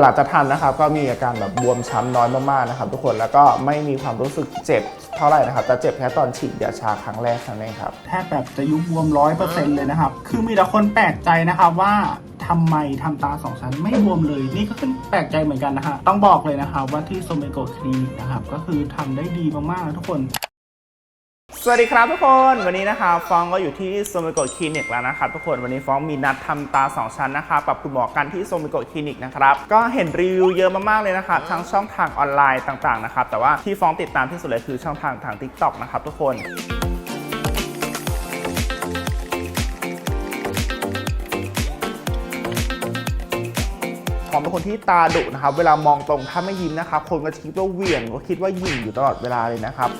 หลังจากทำนนะครับก็มีอาการแบบบวมช้ำน้อยมากๆนะครับทุกคนแล้วก็ไม่มีความรู้สึกเจ็บเท่าไหร่นะครับแต่เจ็บแค่ตอนฉีดยาชาครั้งแรกเท่านั้นครับแทบแบบจะยุบบวมร้อยเปอร์เซ็นต์เลยนะครับ คือมีแต่คนแปลกใจนะครับว่าทำไมทำตาสองชั้นไม่บวมเลย นี่ก็เป็นแปลกใจเหมือนกันนะฮะต้องบอกเลยนะครับว่าที่โซเมโกคลินิกนะครับก็คือทำได้ดีมากๆนะทุกคน สวัสดีครับทุกคนวันนี้นะครับฟองก็อยู่ที่โซมิโกะคลินิกแล้วนะครับทุกคนวันนี้ฟองมีนัดทำตา 2 ชั้นนะครับกับคุณหมอกันที่โซมิโกะคลินิกนะครับก็เห็นรีวิวเยอะมากๆเลยนะครับทั้งช่องทางออนไลน์ต่างๆนะครับแต่ว่าที่ฟองติดตามที่สุดเลยคือช่องทางทาง t ิ k t o k นะครับทุกคนผมเป็นคนที่ตาดุนะครับเวลามองตรงถ้าไม่ยิ้มนะครับคนก็คิดว่าเหวี่ยงก็คิดว่าหยิ่งอยู่ตลอดเวลาเลยนะครับ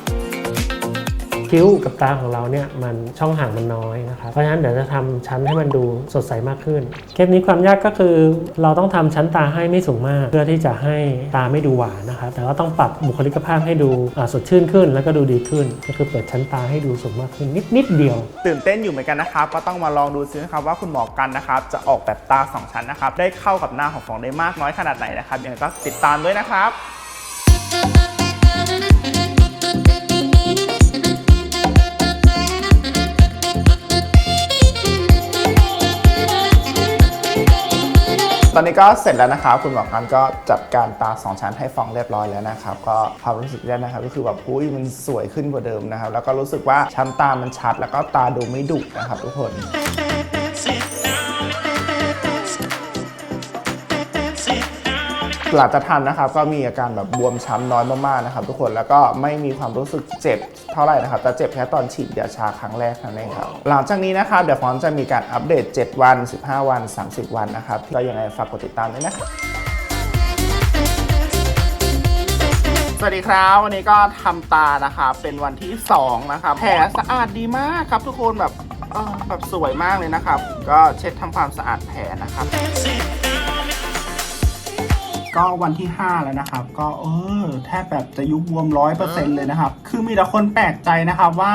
คิ้วกับตาของเราเนี่ยมันช่องห่างมันน้อยนะครับเพราะฉะนั้นเดี๋ยวจะทำชั้นให้มันดูสดใสมากขึ้น เคสนี้ความยากก็คือเราต้องทำชั้นตาให้ไม่สูงมาก เพื่อที่จะให้ตาไม่ดูหวานนะครับแต่ว่าต้องปรับบุคลิกภาพให้ดูสดชื่นขึ้น แล้วก็ดูดีขึ้น ก็คือเปิดชั้นตาให้ดูสูงมากขึ้นนิดนิดเดียว ตื่นเต้นอยู่เหมือนกันนะครับก็ต้องมาลองดูซินะครับว่าคุณหมอกันนะครับจะออกแบบตา 2 ชั้นนะครับได้เข้ากับหน้าของฟองได้มากน้อยขนาดไหนนะครับยังไงก็ติดตามด้วยนะครับ ตอนนี้ก็เสร็จแล้วนะครับคุณหมอกันก็จัดการตา2ชั้นให้ฟองเรียบร้อยแล้วนะครับก็ความรู้สึกแรกนะครับก็คือแบบอุ้ยมันสวยขึ้นกว่าเดิมนะครับแล้วก็รู้สึกว่าชั้นตามันชัด แล้วก็ตาดูไม่ดุนะครับทุกคน หลังจากทำนะครับก็มีอาการแบบบวมช้ำน้อยมากๆนะครับทุกคนแล้วก็ไม่มีความรู้สึกเจ็บเท่าไหร่นะครับแต่เจ็บแค่ตอนฉีดยาชาครั้งแรกเท่านั้นเองครับหลังจากนี้นะครับเดี๋ยวฟอนจะมีการอัปเดต 7 วัน 15 วัน 30 วันนะครับก็ยังไงฝากกดติดตามด้วยนะครับสวัสดีครับวันนี้ก็ทำตานะครับเป็นวันที่ 2 นะครับแผลสะอาดดีมากครับ ทุกคนแบบแบบสวยมากเลยนะครับ ก็เช็ดทำความสะอาดแผลนะครับ ก็วันที่ 5 แล้วนะครับ ก็เออแทบแบบจะยุบบวมร้อยเปอร์เซ็นต์เลยนะครับ คือมีแต่คนแปลกใจนะครับว่า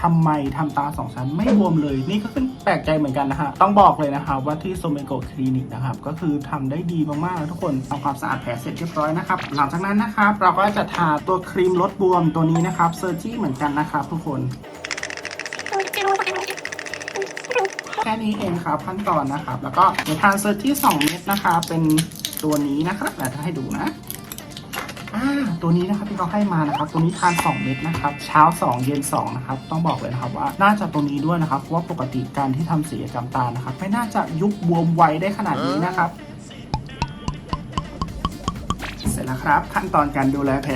ทำไมทำตาสองชั้นไม่บวมเลย นี่ก็เป็นแปลกใจเหมือนกันนะฮะต้องบอกเลยนะครับว่าที่โซเมโกคลินิกนะครับ ก็คือทำได้ดีมากๆนะทุกคนทำความสะอาดแผลเสร็จเรียบร้อยนะครับ หลังจากนั้นนะครับ เราก็จะทาตัวครีมลดบวมตัวนี้นะครับเซอร์จี้เหมือนกันนะครับทุกคนแค่นี้เองครับขั้นตอนนะครับ แล้วก็เดี๋ยวทานเซอร์ที่2เม็ดนะคะเป็น ตัวนี้นะครับเดี๋ยวจะให้ดูนะอ่าตัวนี้นะครับที่เขาให้มานะครับ ตัวนี้ทาน 2 เม็ดนะครับ เช้า 2 เย็น 2 นะครับ ต้องบอกเลยนะครับว่าน่าจะตัวนี้ด้วยนะครับ เพราะว่าปกติการที่ทำศัลยกรรมตานะครับ ไม่น่าจะยุบบวมไวได้ขนาดนี้นะครับ เสร็จแล้วครับ ขั้นตอนการดูแลแผล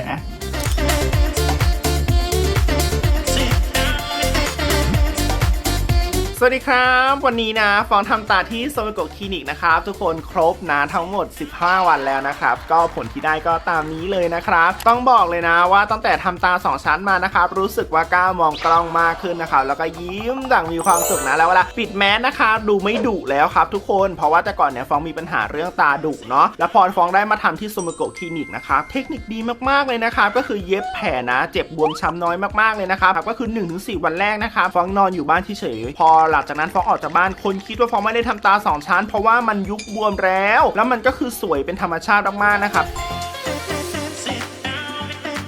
สวัสดีครับ วันนี้นะฟองทำตาที่โซมิโกคลินิกนะครับ ทุกคนครบนะทั้งหมด 15 วันแล้วนะครับ ก็ผลที่ได้ก็ตามนี้เลยนะครับ ต้องบอกเลยนะว่าตั้งแต่ทำตา 2 ชั้นมานะครับ รู้สึกว่ากล้ามองกล้องมากขึ้นนะครับ แล้วก็ยิ้มดังมีความสุขนะแล้วเวลาปิดแมสนะคะดูไม่ดุแล้วครับทุกคนเพราะว่าแต่ก่อนเนี่ยฟองมีปัญหาเรื่องตาดุเนาะแล้วพอฟองได้มาทำที่โซมิโกคลินิกนะครับเทคนิคดีมากๆเลยนะครับก็คือเย็บแผลนะ เจ็บบวมช้ำน้อยมากๆเลยนะครับก็คือ 1-4 วันแรกนะครับฟองนอนอยู่บ้านเฉยๆพอหลังจากนั้นฟองออกจากบ้านคนคิดว่าฟองไม่ได้ทำตา 2 ชั้น เพราะว่ามันยุบบวมแล้ว แล้วมันก็คือสวยเป็นธรรมชาติมากๆนะครับ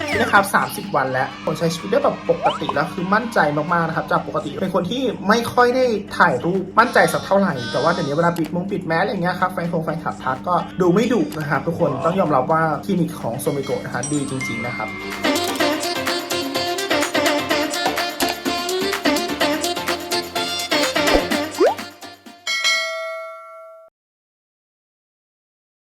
นี่นะครับ 30 วันแล้วผมใช้ชีวิตได้แบบปกติแล้วคือมั่นใจมากๆนะครับ จากปกติเป็นคนที่ไม่ค่อยได้ถ่ายรูปมั่นใจสักเท่าไหร่ แต่ว่าเดี๋ยวนี้เวลาปิดมุงปิดแมสอะไรเงี้ยครับแฟนคงแฟนคลับทักก็ดูไม่ดุนะครับทุกคนต้องยอมรับว่าคลินิกของโซมิโกะนะครับดีจริง ๆ นะครับ